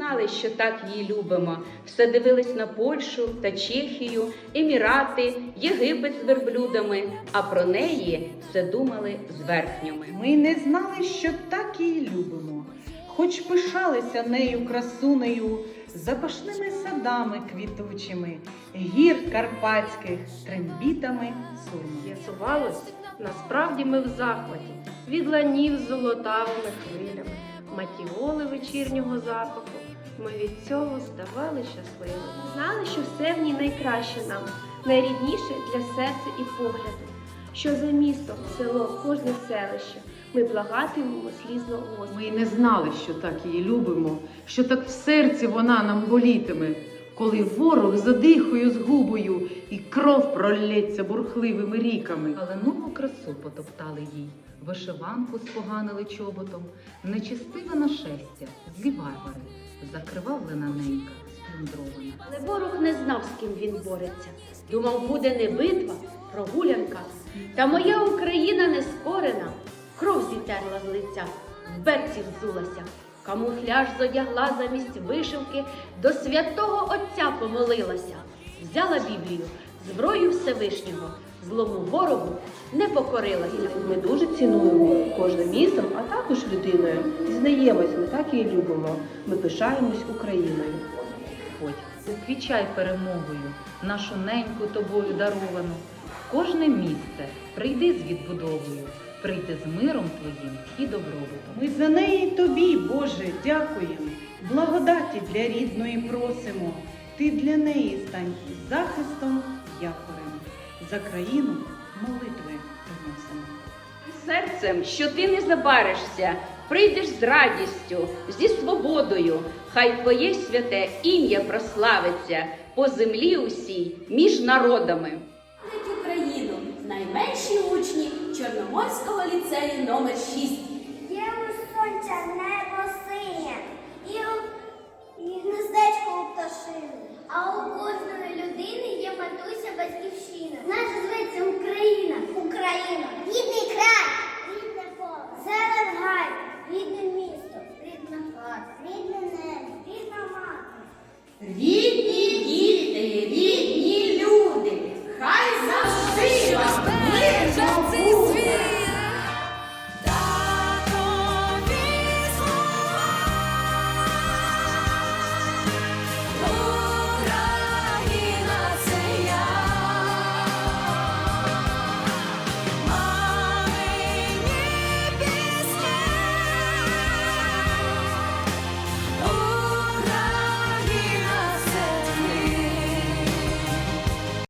знали, що так її любимо. Все дивились на Польщу та Чехію, Емірати, Єгипет з верблюдами, а про неї все думали з верхніми. Ми не знали, що так її любимо, хоч пишалися нею красунею, запашними садами квітучими, гір карпатських, трембітами сурми. З'ясувалось, насправді ми в захваті від ланів з золотавими хвилями, матіоли вечірнього запаху. Ми від цього ставали щасливими. Знали, що все в ній найкраще нам, найрідніше для серця і погляду. Що за місто, село, кожне селище ми благатимемо слізно ось. Ми й не знали, що так її любимо, що так в серці вона нам болітиме, коли ворог задихою з губою і кров пролється бурхливими ріками. Калинову красу потоптали їй, вишиванку споганили чоботом, нечистиве нашестя, злі варвари, закривавлена ненька, сплюндрована. Але ворог не знав, з ким він бореться. Думав, буде не битва, прогулянка. Та моя Україна не скорена, кров зітерла з лиця, в берці взулася, камуфляж зодягла замість вишивки, до святого Отця помолилася, взяла Біблію, зброю Всевишнього, злому ворогу не покорилася. Ми дуже цінуємо кожним містом, а також людиною. Зізнаємось, ми так її любимо. Ми пишаємось Україною. Ходь, уквічай перемогою, нашу неньку тобою даровану. Кожне місце прийди з відбудовою, прийди з миром твоїм і добробутом. Ми за неї тобі, Боже, дякуємо, благодаті для рідної просимо. Ти для неї стань захистом, якорем. За країну молитви приносимо. Серцем, що ти не забаришся, прийдеш з радістю, зі свободою. Хай твоє святе ім'я прославиться по землі усій між народами найменші учні Чорноморського ліцею номер 6 Є у сонця небо синє, і у гнездечко у пташини. А у кожної людини є матуся батьківщина. Наша зветься Україна. Україна. Рідний край, рідне поле, зелен гай, рідне місто, рідна хата, рідне небо, рідна мати. Рідна